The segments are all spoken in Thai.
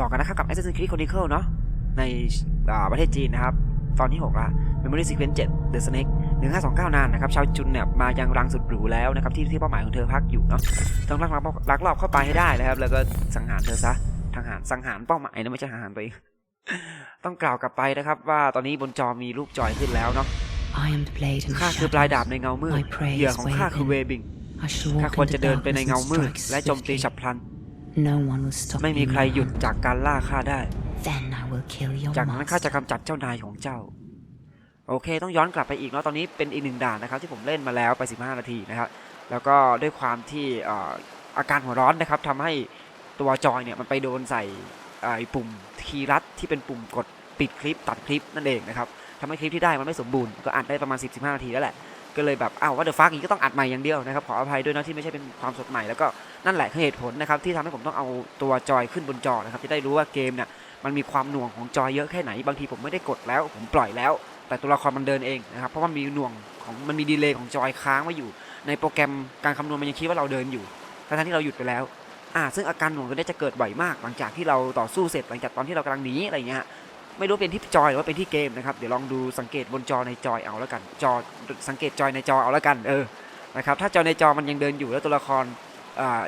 ต่อกันนะครับกับ Assassin's Creed Chronicle เนาะในอ่าประเทศจีนนะครับ ตอนที่6ละ Memory Sequence 7 The Snake 1529 นานนะครับ ชาวจุนเนี่ยมายังรังสุดหรูแล้วนะครับ ที่ที่เป้าหมายของเธอพักอยู่เนาะต้องลักลอบลักลอบเข้าไปให้ได้นะครับ แล้วก็สังหารเธอซะทางหารสังหารเป้าหมายนะไม่ใช่สังหารตัวเองต้องกล่าวกลับไปนะครับว่าตอนนี้บนจอมีรูปจอยขึ้นแล้วเนาะ I am the blade in ข้า the คือปลาย shadow. ดาบในเงามืด My prey เหยื่อ is ของข้าคือเว waving. บิง I shall ข้า walk ควร in จะ the เดินไปใน darkness เงา and มืด strike และโจมตี swiftly. ฉับพลัน No one will stop ไม่มี me ใครหยุด now. จากการล่าข้าได้ Then I will kill your จากนั้นข้าจะ master. กำจัดเจ้านายของเจ้า โอเค ต้องย้อนกลับไปอีกเนาะตอนนี้เป็นอีกหนึ่งด่านนะครับ ที่ผมเล่นมาแล้วไป 15 นาทีนะครับแล้วก็ด้วยความที่เอ่ออาการหัวร้อนนะครับทำให้ตัวจอยเนี่ยมันไปโดนใส่เอ่อไอ้ปุ่มคีย์รัดที่เป็นปุ่มกดปิดคลิปตัดคลิปนั่นเองนะครับทำให้คลิปที่ได้มันไม่สมบูรณ์ก็อัดได้ประมาณ 10-15 นาทีแล้วแหละ ก็เลยแบบอ้าวว่าเดอะฟักอีกก็ต้องอัดใหม่อย่างเดียวนะครับขออภัยด้วยนะที่ไม่ใช่เป็นความสดใหม่แล้วก็นั่นแหละคือเหตุผลนะครับที่ทำให้ผมต้องเอาตัวจอยขึ้นบนจอนะครับจะได้รู้ว่าเกมเนี่ยมันมีความหน่วงของจอยเยอะแค่ไหนบางทีผมไม่ได้กดแล้ว ผมปล่อยแล้ว แต่ตัวละครมันเดินเองนะครับเพราะว่ามีหน่วงของมันมีดีเลย์ของจอยค้างไว้อยู่ ในโปรแกรมการคำนวณมันยังคิดว่าเราเดินอยู่ทั้งที่เราหยุดไปแล้วอ่าซึ่งอาการหน่วงตัวนี้จะเกิดบ่อยมาก หลังจากที่เราต่อสู้เสร็จหลังจากตอนที่เรากำลังหนีอะไรเงี้ย ไม่รู้เป็นที่จอยหรือว่าเป็นที่เกมนะครับ เดี๋ยวลองดูสังเกตบนจอในจอยเอาแล้วกัน จอสังเกตจอยในจอเอาแล้วกัน เออ นะครับ ถ้าจอในจอมันยังเดินอยู่แล้วตัวละครอ่า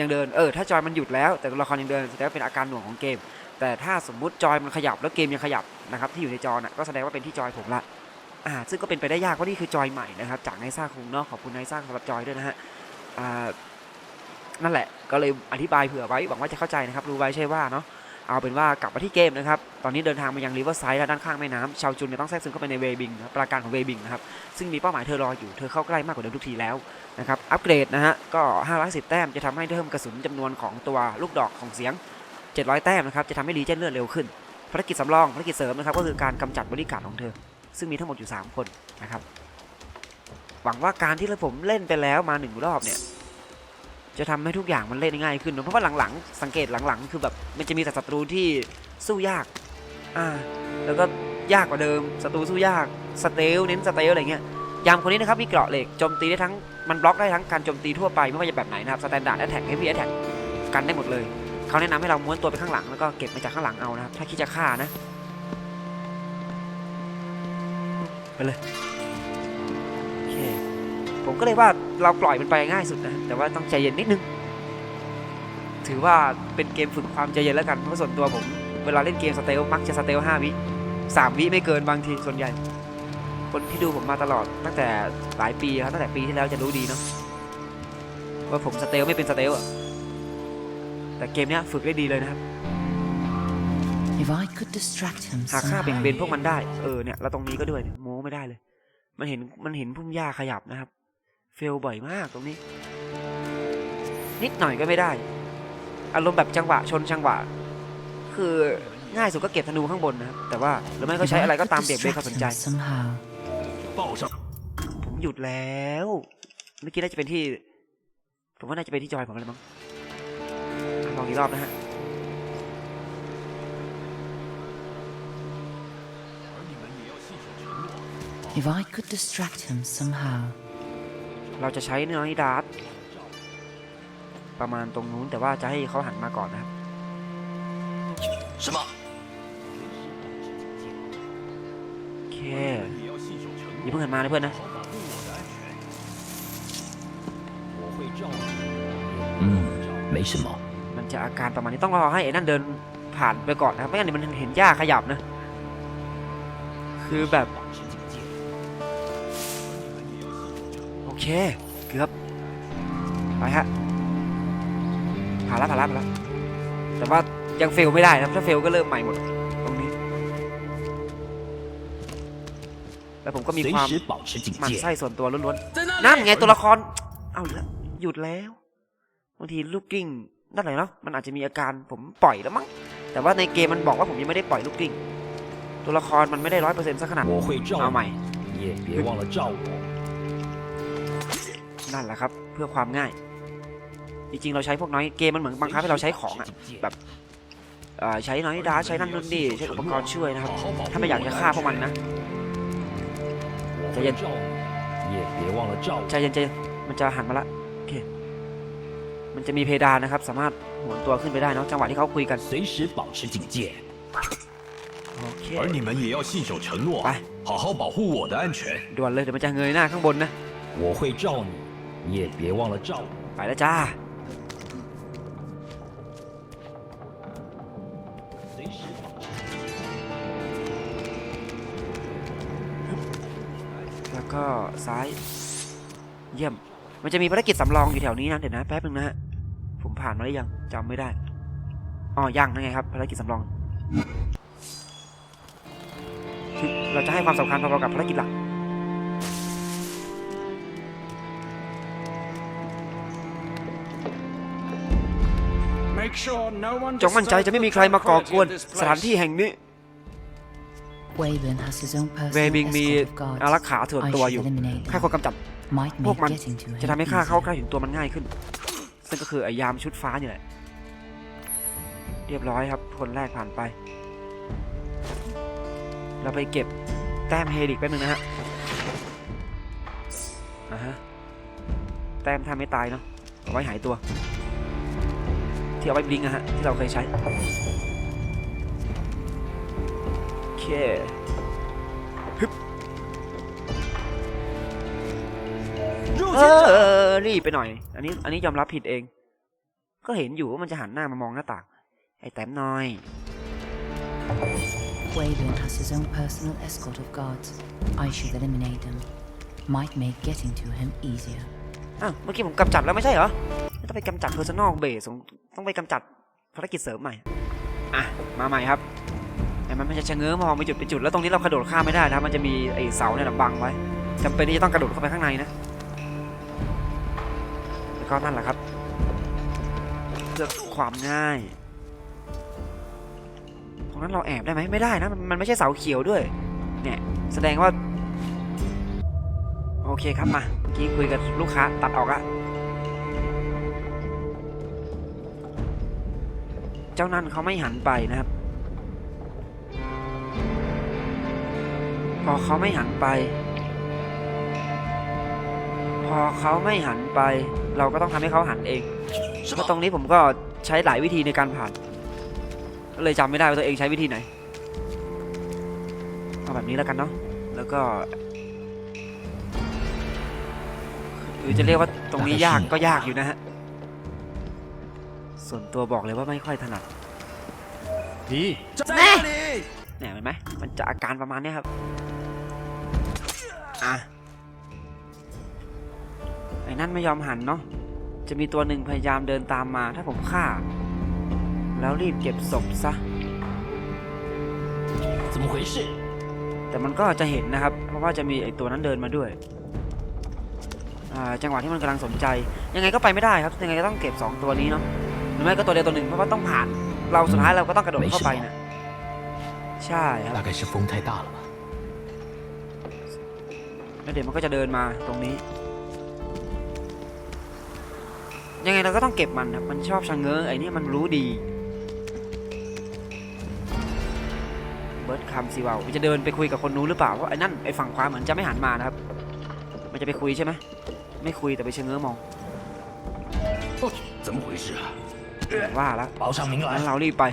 ยังเดิน เออ ถ้าจอยมันหยุดแล้วแต่ตัวละครยังเดินแสดงว่าเป็นอาการหน่วงของเกม แต่ถ้าสมมุติจอยมันขยับแล้วเกมยังขยับนะครับที่อยู่ในจอน่ะก็แสดงว่าเป็นที่จอยผมละ อ่า ซึ่งก็เป็นไปได้ยากเพราะนี่คือจอยใหม่นะครับจากไนซ่าคุงเนาะ ขอบคุณไนซ่าสำหรับจอยด้วยนะฮะ อ่า นั่นแหละ ก็เลยอธิบายเผื่อไว้ หวังว่าจะเข้าใจนะครับ รู้ไว้ใช่ว่าเนาะ เอาเป็นว่ากลับมาที่เกมนะครับ ตอนนี้เดินทางมายังริเวอร์ไซด์และด้านข้างแม่น้ำชาวจุนเนี่ยต้องแทรกซึมเข้าไปในเวบิงครับปราการของเวบิงนะครับ ซึ่งมีเป้าหมายเธอรออยู่ เธอเข้าใกล้มากกว่าเดิมทุกทีแล้วนะครับ อัปเกรดนะฮะ ก็ 510 แต้มจะทำให้เพิ่มกระสุนจำนวนของตัวลูกดอกของเสียง 700 แต้มนะครับ จะทำให้รีเจนเลือดเร็วขึ้น ภารกิจสำรองภารกิจเสริมนะครับ ก็คือการกำจัดบริการของเธอ ซึ่งมีทั้งหมดอยู่ 3 คนนะครับ หวังว่าการที่ผมเล่นไปแล้วมาหนึ่งรอบเนี่ย จะทำให้ทุกอย่างมันเล่นง่ายขึ้นเนะเพราะว่าหลังๆ สังเกตหลังๆ คือแบบมันจะมีแต่ศัตรูที่สู้ยากอ่าแล้วก็ยากกว่าเดิมศัตรูสู้ยากสเตลเน้นสเตลอะไรเงี้ยยามคนนี้นะครับมีเกราะเหล็กโจมตีได้ทั้งมันบล็อกได้ทั้งการโจมตีทั่วไปไม่ว่าจะแบบไหนนะครับสแตนดาร์ดแอทแทกเฮฟวี่แอทแทกกันได้หมดเลยเขาแนะนำให้เราม้วนตัวไปข้างหลังแล้วก็เก็บมาจากข้างหลังเอานะครับถ้าคิดจะฆ่านะไปเลย ผมก็เลยว่าเราปล่อยมันไปง่ายสุดนะแต่ว่าต้องใจเย็นนิดนึง ถือว่าเป็นเกมฝึกความใจเย็นแล้วกันเพราะส่วนตัวผมเวลาเล่นเกมสเตลมักจะสเตลห้าวิสามวิไม่เกินบางทีส่วนใหญ่ คนที่ดูผมมาตลอดตั้งแต่หลายปีครับตั้งแต่ปีที่แล้วจะรู้ดีเนาะว่าผมสเตลไม่เป็นสเตลอะแต่เกมเนี้ยฝึกได้ดีเลยนะครับ If I could distract him หากฆ่าเบี่ยง somehow. เบนพวกมันได้ เออเนี่ยแล้วตรงนี้ก็ด้วยเนี่ยโม้ไม่ได้เลย มันเห็นมันเห็นพุ่มหญ้าขยับนะครับ เฟลบ่อยมากตรงนี้ นิดหน่อยก็ไม่ได้ อารมณ์แบบจังหวะชนจังหวะ คือง่ายสุดก็เก็บธนูข้างบนนะครับ แต่ว่าหรือไม่ก็ If ใช้ I อะไรก็ could ตามเบี่ยงเบน distract เขาสนใจ him somehow. ผมหยุดแล้วเมื่อกี้น่าจะเป็นที่ ผมว่าน่าจะเป็นที่จอยผมเลยมั้งอะลองอีกรอบนะฮะ If I could distract him somehow. เราจะใช้เนื้อนิดาร์ประมาณตรงนู้นแต่ว่าจะให้เขาหันมาก่อนนะครับโอเคอย่าเพิ่งหันมาเลยเพื่อนนะอืมไม่สมองมันจะอาการประมาณนี้ต้องรอให้ไอ้นั่นเดินผ่านไปก่อนนะครับไม่งั้นมันเห็นหญ้าขยับนะ คือแบบ อเค เกือบ ไปฮะ ผ่านแล้วผ่านแล้วผ่านแล้ว แต่ว่ายังเฟลไม่ได้นะ ถ้าเฟลก็เริ่มใหม่หมด ตรงนี้ แล้วผมก็มีความมั่นไส้ส่วนตัวล้วนๆ นั่นไงตัวละคร เอาละหยุดแล้ว บางทีลูกกิ้งนั่นไหนเนาะ มันอาจจะมีอาการผมปล่อยแล้วมั้ง แต่ว่าในเกมมันบอกว่าผมยังไม่ได้ปล่อยลูกกิ้ง ตัวละครมันไม่ได้ร้อยเปอร์เซ็นต์สักขนาดเอาใหม่ นั่นแหละครับ เพื่อความง่าย จริงๆเราใช้พวกน้อยเกมมันเหมือนบังคับให้เราใช้ของอ่ะ แบบ เอ่อใช้น้อยดาใช้นั่นนู่นนี่ใช้อุปกรณ์ช่วยนะครับ ถ้าไม่อยากจะฆ่าพวกมันนะ 我再见会照你，你也别忘了照我。 ใจเย็นใจเย็นมันจะหันมาละ โอเค มันจะมีเพดานนะครับ สามารถหมุนตัวขึ้นไปได้เนาะจังหวะที่เขาคุยกัน 随时保持警戒。 โอเค 而你们也要信守承诺来，好好保护我的安全。 ด่วนเลยเดี๋ยวมันจะเงยหน้าข้างบนนะ 我会罩你， 你也别忘了罩我。 ไปแล้วจ้า 随时保持。 แล้วก็ซ้าย เยี่ยม มันจะมีภารกิจสำรองอยู่แถวนี้นะ เดี๋ยวนะแป๊บนึงนะฮะ ผมผ่านมาหรือยังจำไม่ได้ อ๋อ ยังนั่นไงครับภารกิจสำรองคือเราจะให้ความสำคัญพอๆกับภารกิจหลัก จงมั่นใจจะไม่มีใครมาก่อกวนสถานที่แห่งนี้ Wayburn has his own เว personal บิงมี escort of อารัก guards. ขาส่วน I ตัวอยู่ should eliminate ข้าควร them. กำจัด Might พวก make มัน getting to จะ him ทำให้ข้าเข้าใกล้ easier. ถึงตัวมันง่ายขึ้น ซึ่งก็คือไอ้ยามชุดฟ้านี่แหละเรียบร้อยครับ คนแรกผ่านไป เราไปเก็บแต้มเฮดิกแป๊บนึงนะฮะอ่าฮะ แต้มทำไม่ตายเนาะเอาไว้หายตัว ที่เอาไว้บลิงก์อะฮะที่เราเคยใช้โอเคฮึบเออรีบไปหน่อย อันนี้อันนี้ยอมรับผิดเอง ก็เห็นอยู่ว่ามันจะหันหน้ามามองหน้าต่าง ไอ้แต้มน้อย Wayburn has his own personal escort of guards. I should eliminate them. Might make getting to him easier. อ้าวเมื่อกี้ผมกำจัดแล้วไม่ใช่เหรอ ไม่ต้องไปกำจัด personal base ต้องไปกำจัดภารกิจเสริมใหม่ อะ มาใหม่ครับ แต่มันไมันจะชะเง้อมองไปจุดไปจุด แล้วตรงนี้เรากระโดดข้ามไม่ได้นะมันจะมีไอ้เสาเนี่ยนะบังไว้จำเป็นที่จะต้องกระโดดเข้าไปข้างในนะ แล้วก็นั่นแหละครับเพื่อความง่าย ตรงนั้นเราแอบได้ไหมไม่ได้นะ มันไม่ใช่เสาเขียวด้วย เนี่ย แสดงว่า โอเคครับมาเมื่อกี้คุยกับลูกค้าตัดออกอะ เจ้านั่นเขาไม่หันไปนะครับ พอเขาไม่หันไป พอเขาไม่หันไป เราก็ต้องทำให้เขาหันเองแล้วตรงนี้ผมก็ใช้หลายวิธีในการผ่านก็เลยจำไม่ได้ว่าตัวเองใช้วิธีไหนเอาแบบนี้แล้วกันเนาะแล้วก็หรือจะเรียกว่าตรงนี้ยากก็ยากอยู่นะฮะ ส่วนตัวบอกเลยว่าไม่ค่อยถนัด 你在那里！ เนี่ยเห็นไหมมันจะอาการประมาณเนี้ยครับ อ่ะ ไอ้นั่นไม่ยอมหันเนาะ จะมีตัวหนึ่งพยายามเดินตามมา ถ้าผมฆ่า แล้วรีบเก็บศพซะ 怎么回事？ แต่มันก็จะเห็นนะครับ เพราะว่าจะมีไอ้ตัวนั้นเดินมาด้วย อ่า จังหวะที่มันกำลังสนใจ ยังไงก็ไปไม่ได้ครับ ยังไงก็ต้องเก็บ 2 ตัวนี้เนาะ หรือไม่ก็ตัวเดียวตัวหนึ่งเพราะว่าต้องผ่าน เราสุดท้ายเราก็ต้องกระโดดเข้าไปนะใช่ครับ 大概是风太大了吧？ แล้วเดี๋ยวมันก็จะเดินมาตรงนี้ ยังไงเราก็ต้องเก็บมันครับมันชอบชะเง้อไอ้นี่มันรู้ดี เบิร์ดคำสิวาวมันจะเดินไปคุยกับคนนู้นหรือเปล่าเพราะไอ้นั่นไอ้ฝั่งขวาเหมือนจะไม่หันมานะครับ มันจะไปคุยใช่ไหมไม่คุยแต่ไปชะเง้อมอง 怎么回事啊？ ว่าแล้ว 报上名 งั้น 来。 เรารีบไป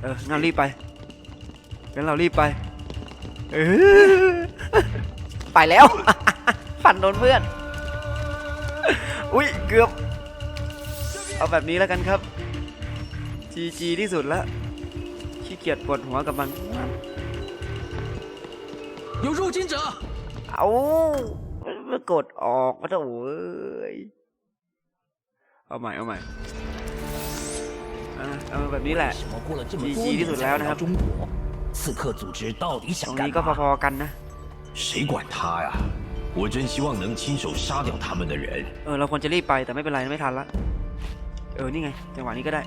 เอองั้นรีบไปงั้นเรารีบไป เออ ไปแล้ว ฝันโดนเพื่อน อุ้ย เกือบ เอาแบบนี้แล้วกันครับ จีจีที่สุดแล้วขี้เกียจปวดหัวกับมัน 有入侵者！ เอามากดออกมาโอ้ย เอาใหม่ เอาใหม่อ่ะเอาแบบนี้แหละ 为什么过了这么积极多年地才来到中国？刺客组织到底 ต 想 รง 干 นี้ก็ 嘛？ พอๆกันนะ 谁管他呀？我真希望能亲手杀掉他们的人。 เออ เราควรจะรีบไปแต่ไม่เป็นไรไม่ทันละ เออ นี่ไง จังหวะนี้ก็ได้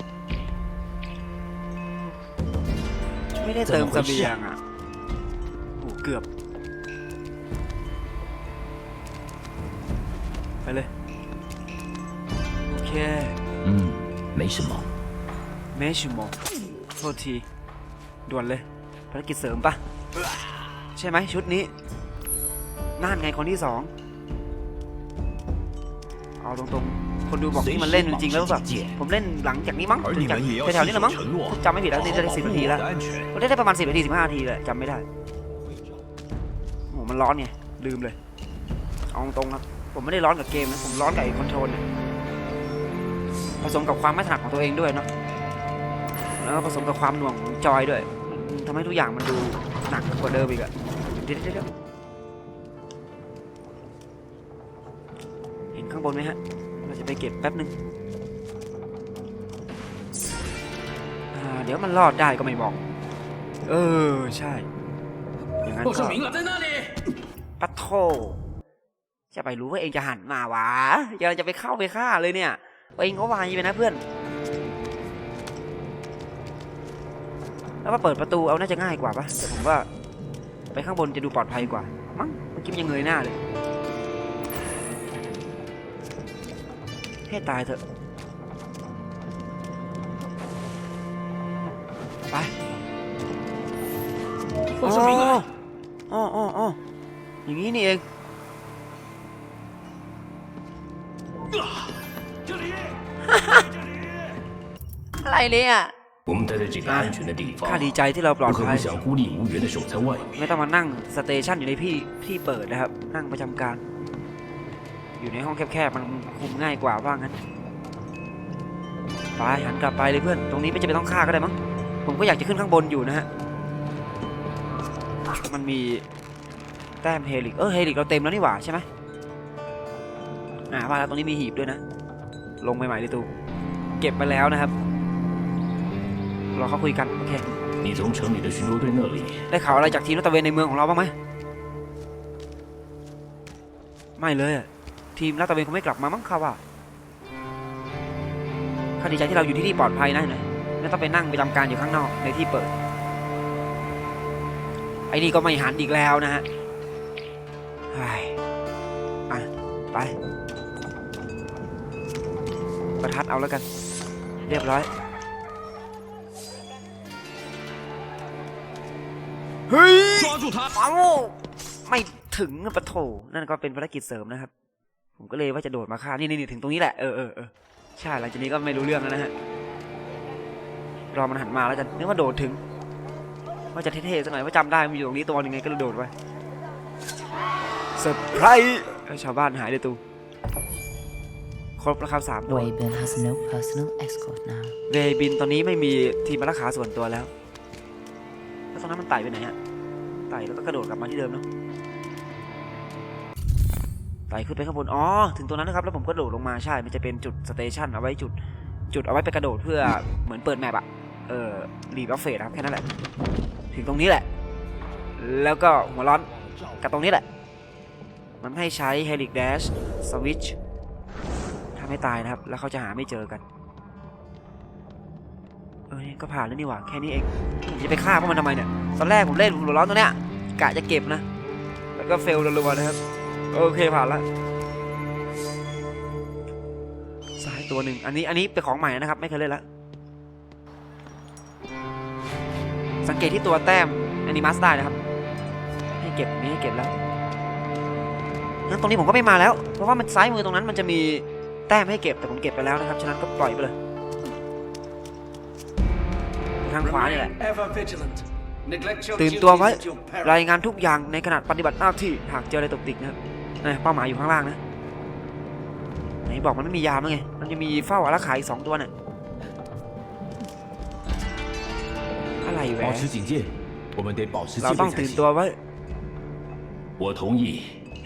ไม่ได้เติมเสบียงอ่ะโอ้เกือบ โอเค 嗯，没什么。 เมชิโมโทษที ด่วนเลย ภารกิจเสริมปะใช่ไหมชุดนี้น่านไงคนที่สอง เอาตรงๆ คนดูบอกที่มันเล่นจริงๆแล้วแบบผมเล่นหลังจากนี้มั้ง 而 ถึ 你 งจาก 们也要 แถวๆนี้แหละมั้ง 信守承诺， จำไม่ผิดแล้วนี่จะได้สิบนาทีแล้ว 保护我们的安全。 ผมเล่นได้ประมาณสิบนาทีสิบห้านาทีเลยจำไม่ได้โอ้โหมันร้อนไงลืมเลยเอาตรงๆครับผมไม่ได้ร้อนกับเกมนะผมร้อนกับไอ้คอนโทรลเนี่ย ผสมกับความไม่ถนัดของตัวเองด้วยเนาะแล้วก็ผสมกับความหน่วงของจอยด้วยทำให้ทุกอย่างมันดูหนักกว่าเดิมอีกอะเดี๋เห็นข้างบนไหมฮะ เราจะไปเก็บแป๊บหนึ่งเดี๋ยวมันรอดได้ก็ไม่บอก เออ ใช่ อย่างนั้นก็ปะโทจะไปรู้ว่าเองจะหันมาวะยังจะไปเข้าไปฆ่าเลยเนี่ย เองก็วางยีไปนะเพื่อน แล้วมาเปิดประตูเอาน่าจะง่ายกว่าปะแต่ผมว่า ไปข้างบนจะดูปลอดภัยกว่า มั้งมันกี้ยังเงยหน้าเลย ให้ตายเถอะ ไปโอ้โอ้โอ้อย่างนี้นี่เอง อะไรเนี่ย 我们待在这个安全的地方 ข้า，ดีใจที่เราปลอ 我 ด 可 ภั 不 ย 想孤立无援的守在外面。 ไม่ต้องมานั่งสเตชันอยู่ในที่ที่เปิดนะครับ นั่งประจำการ อยู่ในห้องแคบๆ มันคุมง่ายกว่าว่างั้น ไปหันกลับไปเลยเพื่อน ตรงนี้ไม่จะเป็นต้องฆ่าก็ได้มั้ง ผมก็อยากจะขึ้นข้างบนอยู่นะฮะ มันมีแต้มเฮลิก เออเฮลิกเราเต็มแล้วนี่หว่าใช่ไหมอ่าว่าแล้วตรงนี้มีหีบด้วยนะ ลงใหม่ๆเลยตูเก็บไปแล้วนะครับ รอเขาคุยกันโอเค 你从城里的巡逻队那里 ได้ข่าวอะไรจากทีมรัตระเวนในเมืองของเราบ้างไหม ไม่เลยอะทีมรัตระเวนคงไม่กลับมามั้งค่ะว่าข้าดีใจที่เราอยู่ที่ที่ปลอดภัยนะเห็นไหมไม่ต้องไปนั่งไปทำการอยู่ข้างนอกในที่เปิด ไอ้นี่ก็ไม่หันอีกแล้วนะฮะไอ้อ่ะไป ประทัดเอาแล้วกัน เรียบร้อย เอาไม่ถึงปะโถนั่นก็เป็นภารกิจเสริมนะครับ ผมก็เลยว่าจะโดดมาฆ่านี่นี่ถึงตรงนี้แหละเออเออเออใช่หลังจากนี้ก็ไม่รู้เรื่องแล้วนะฮะรอมันหันมาแล้วจะนึกว่าโดดถึง ว่าจะเท่ๆสักหน่อยว่าจำได้มันอยู่ตรงนี้ตัวยังไงก็เลโดดไปเซอร์ไพรส์ชาวบ้านหายเลยตูครบแล้วครับสามตัวเวบิน has no personal escort now เวบินตอนนี้ไม่มีทีมรักษาส่วนตัวแล้ว แล้วตอนนั้นมันไต่ไปไหนฮะ ไต่แล้วก็กระโดดกลับมาที่เดิมเนาะไต่ขึ้นไปข้างบน อ๋อ ถึงตรงนั้นนะครับ แล้วผมก็โดดลงมา ใช่ มันจะเป็นจุดสเตชันเอาไว้จุด จุดเอาไว้ไปกระโดดเพื่อเหมือนเปิดแมปอะเออรีบอฟเฟสครับ แค่นั้นแหละ ถึงตรงนี้แหละ แล้วก็หัวร้อนกับตรงนี้แหละ มันให้ใช้เฮลิก d ดชสวิตชถ้าไม่ตายนะครับ แล้วเขาจะหาไม่เจอกัน เออนี่ก็ผ่านแล้วนี่หว่าแค่นี้เองผมจะไปฆ่าพวกมันทำไมเนี่ยตอนแรกผมเล่นหัวร้อนตัวเนี้ยกะจะเก็บนะ แล้วก็เฟลรัวๆนะครับ โอเคผ่านละสายตัวหนึ่งอันนี้อันนี้เป็นของใหม่นะครับ ไม่เคยเล่นละสังเกตที่ตัวแต้มแอนิมัสได้นะครับ ให้เก็บมีให้เก็บแล้วงั้นตรงนี้ผมก็ไม่มาแล้ว เพราะว่ามันซ้ายมือตรงนั้นมันจะมีแต้มให้เก็บแต่ผมเก็บไปแล้วนะครับ ฉะนั้นก็ปล่อยไปเลยางขวานี่แหละ ตื่นตัวไว้ รายงานทุกอย่างในขณะปฏิบัติหน้าที่หากเจออะไรตกติกนะนี่บเป้าหมายอยู่ข้างล่างนะ ไหนบอกมันไม่มียามั้งไง มันจะมีเฝ้าอารักขายสองตัวเนี่ยอะไรแหวะเราต้องตื่นตัวไว้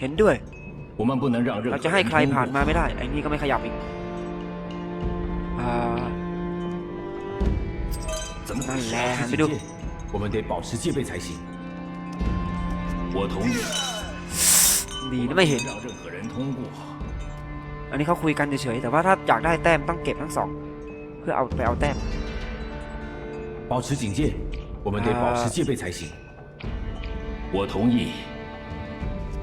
เห็นด้วยเราจะให้ใครผ่านมาไม่ได้ ไอ้นี่ก็ไม่ขยับอีก อ่า 怎么回事？来还没录保持警戒，我们得保持戒备才行。我同意， ดี 我 นะ 们 ไม่ 不 เห็น 能让任何人通过。 อันนี้เขาคุยกันเฉยๆแต่ว่าถ้าอยากได้แต้มต้องเก็บทั้งสอง เพื่อเอาไปเอาแต้ม 保持警戒，我们得保持戒备才行。我同意，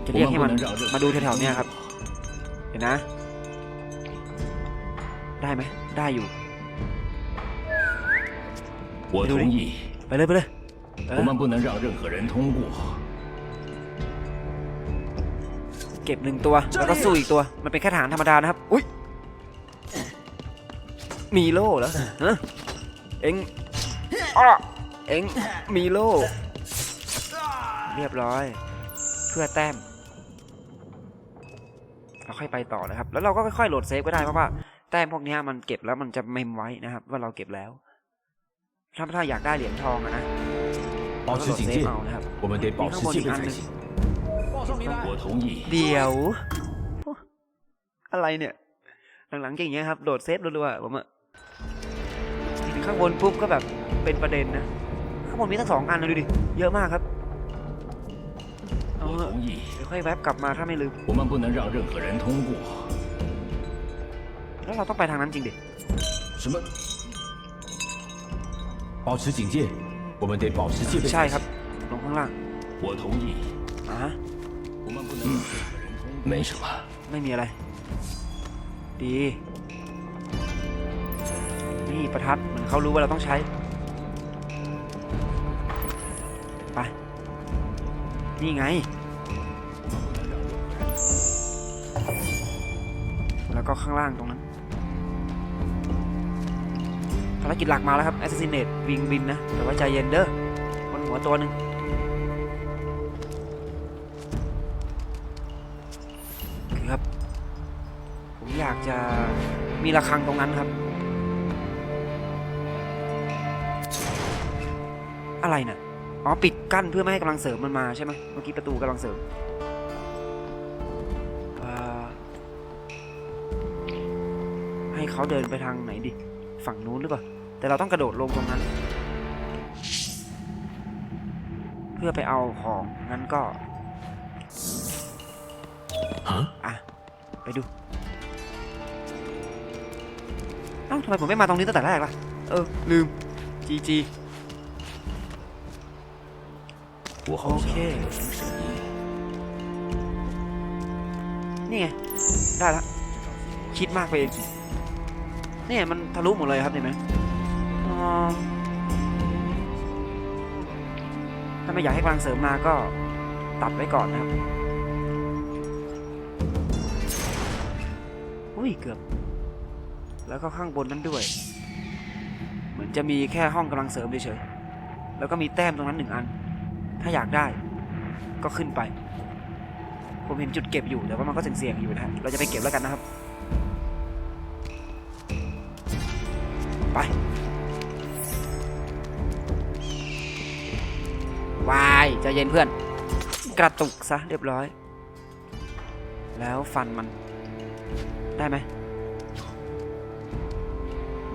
จะ 我 เรียก 们 ให้ 不 มัน 能让任 มา 何 ดู 人 แถวๆ 通 เนี้ย 过 ครับ เห็นนะ ได้ไหม ได้อยู่ 我同意， ไปเลยไปเลยเออ 我们不能让任何人通过。 เก็บหนึ่งตัว แล้วก็สู้อีกตัว มันเป็นแค่ฐานธรรมดานะครับ อุ้ย มีโล่เหรอฮะเอ็งอ้อเอ็งมีโล่เรียบร้อย เพื่อแต้ม เราค่อยไปต่อนะครับ แล้วเราก็ค่อยๆโหลดเซฟก็ได้เพราะว่าแต้มพวกเนี้ยมันเก็บแล้วมันจะเมมไว้นะครับ ว่าเราเก็บแล้ว ถ้าถ้าอยากได้เหรียญทองอะนะ 保持警戒 เอานะครับ 我们得保持戒备才行我同意。 เดี๋ยว อะไรเนี่ย หลังๆเก่งอย่างเงี้ยครับ โดดเซฟรัวๆผมอะเห็นข้างบนปุ๊บก็แบบเป็นประเด็นนะ ข้างบนมีตั้งสองอันนะดูดิ เยอะมากครับ เอา 我 เถอะ 同意， เดี๋ยวค่อยแวบกลับมาถ้าไม่ลืม 我们不能让任何人通过。 แล้วเราต้องไปทางนั้นจริงดิ 什么？ 保持警戒，我们得保持戒备 ใช่ 才 ครับ 行。 ลงข้างล่าง 我同意， อ่าฮะ 我们不能让任何人通过。没什么。 ไม่มีอะไร ดี นี่ประทัดเหมือนเขารู้ว่าเราต้องใช้ ไป นี่ไง แล้วก็ข้างล่างตรงนั้น ภารกิจหลักมาแล้วครับ Assassinate วิงบินนะ แต่ว่าใจเย็นเด้อบนหัวตัวหนึ่งคือครับ ผมอยากจะมีระฆังตรงนั้นครับ อะไรน่ะอ๋อ ปิดกั้นเพื่อไม่ให้กำลังเสริมมันมาใช่ไหมเมื่อกี้ประตูกำลังเสริมให้เขาเดินไปทางไหนดิ ฝั่งนู้นหรือเปล่า แต่เราต้องกระโดดลงตรงนั้น เพื่อไปเอาของงั้นก็อะไปดูต้องทำไมผมไม่มาตรงนี้ตั้งแต่แรกล่ะ เออ ลืมจีจีโอเคนี่ไง ได้ละคิดมากไปเองนี่มันทะลุหมดเลยครับเห็นไหม ถ้าไม่อยากให้กำลังเสริมมาก็ตัดไว้ก่อนนะครับ อุ้ยเกือบ แล้วก็ข้างบนนั้นด้วย เหมือนจะมีแค่ห้องกำลังเสริมเฉยๆ แล้วก็มีแต้มตรงนั้นหนึ่งอัน ถ้าอยากได้ก็ขึ้นไป ผมเห็นจุดเก็บอยู่แต่ว่ามันก็เสี่ยงๆอยู่นะฮะ เราจะไปเก็บแล้วกันนะครับ ไป ใจเย็นเพื่อน กระตุกซะเรียบร้อย แล้วฟันมัน ได้ไหม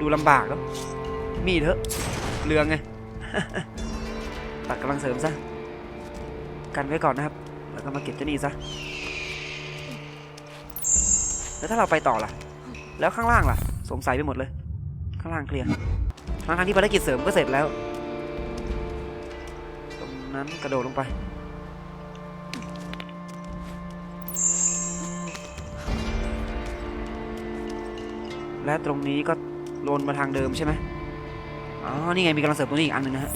ดูลำบากแล้ว มีเถอะเรืองไง ตัดกำลังเสริมซะ กันไว้ก่อนนะครับ แล้วก็มาเก็บเจ้านี่ซะ แล้วถ้าเราไปต่อล่ะ แล้วข้างล่างล่ะ สงสัยไปหมดเลย ข้างล่างเคลียร์ทางทางที่ภารกิจเสริมก็เสร็จแล้ว นั้นกระโดดลงไป และตรงนี้ก็ลนมาทางเดิมใช่ไหมอ๋อ นี่ไงมีกำลังเสริมตรงนี้อีกอันหนึ่งนะฮะ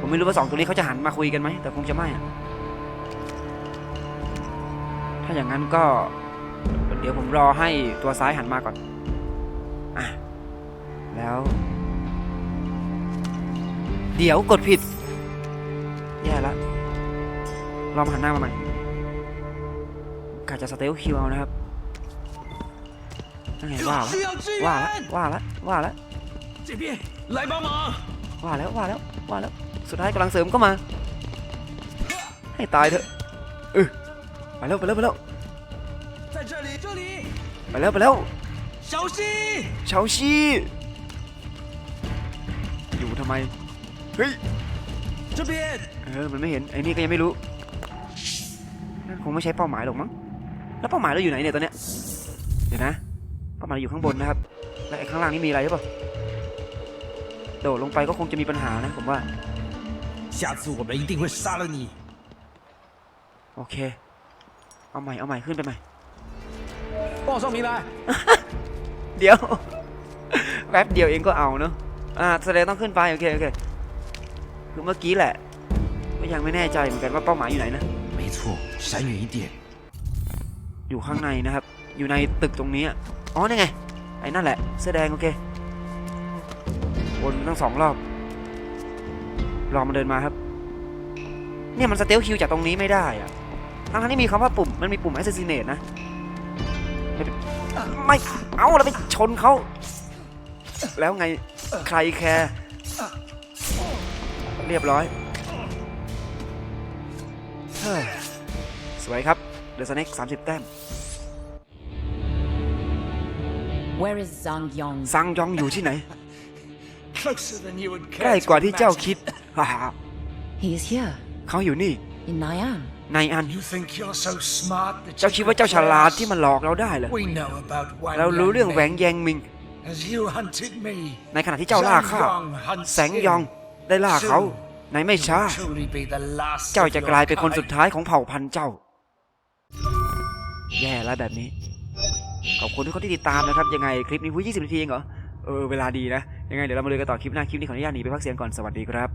ผมไม่รู้ว่าสองตัวนี้เขาจะหันมาคุยกันไหม แต่คงจะไม่ ถ้าอย่างนั้นก็ เดี๋ยวผมรอให้ตัวซ้ายหันมาก่อน อะ แล้ว เดี๋ยวกดผิด แย่และเราหันหน้ามาใหม่กาจะสเตลคิวเอานะครับนั่าละว่าละว่าละว่าละว่าแล้วว่าแล้วว่าแล้ว สุดท้ายกำลังเสริมก็มา ให้ตายเถอะเออไปแล้วไปแล้วไปแล้วไปแล้วไปแล้วเฉาชีเฉาชีอยู่ทำไม เฮ้ย 这边， เออ มันไม่เห็น ไอ้นี่ก็ยังไม่รู้ นั่นคงไม่ใช่เป้าหมายหรอกมั้ง แล้วเป้าหมายเราอยู่ไหนเนี่ยตอนเนี้ย เดี๋ยวนะ เป้าหมายอยู่ข้างบนนะครับ แล้วไอ้ข้างล่างนี่มีอะไรหรือเปล่า โดดลงไปก็คงจะมีปัญหานะผมว่า 下次我们一定会杀了你。 โอเค เอาใหม่ เอาใหม่ ขึ้นไปใหม่ 报上名来。 เดี๋ยว แป๊บเดียวเองก็เอาเนอะอ่าแสดงต้องขึ้นไป โอเค โอเค คือเมื่อกี้แหละ ก็ยังไม่แน่ใจเหมือนกันว่าเป้าหมายอยู่ไหนนะ 没错，闪远一点。 อยู่ข้างในนะครับ อยู่ในตึกตรงนี้อะอ๋อนี่ไง ไอ้นั่นแหละ เสื้อแดงโอเควนตั้งสองรอบ รอมันเดินมาครับ เนี่ยมันสเตลคิวจากตรงนี้ไม่ได้อะทั้งทั้งๆที่มีคำว่าปุ่ม มันมีปุ่ม assassinate นะ ไม่เป็นไม่ เอาเราไปชนเขา แล้วไง ใครแคร์ เรียบร้อยเฮ้ยสวยครับเดอะสเน็ก30แต้ม Where is Zhang Yong? ซังยองอยู่ที่ไหน Closer than you would ใกล้ care กว่า to ที่เจ้า imagine. คิดฮ่าฮ่า He is here, เขาอยู่นี่ in Nayam. ในอัน You think you're so smart that เจ้า you คิด could ว่าเจ้าฉลาด play ที่ us? มันหลอกเราได้เหรอ We know about Wang เรารู้เรื่อง Yang แหวง Ming. แยงมิง As you hunted me, ในขณะที่เจ้าล่าข้า Zhang Yong hunts แสงยอง ได้ล่าเขาในไม่ช้า you'll truly be the last เจ้า of จะ your กลายเป็นคนสุด kind. ท้ายของเผ่าพันธุ์เจ้า แย่แล้วแบบนี้ ขอบคุณทุกคนที่ติดตามนะครับ ยังไงคลิปนี้พูด20 นาทีเองเหรอ เออ เวลาดีนะ ยังไงเดี๋ยวเรามาเลยกันต่อคลิปหน้า คลิปนี้ขออนุญาตหนีไปพักเสียงก่อน สวัสดีครับ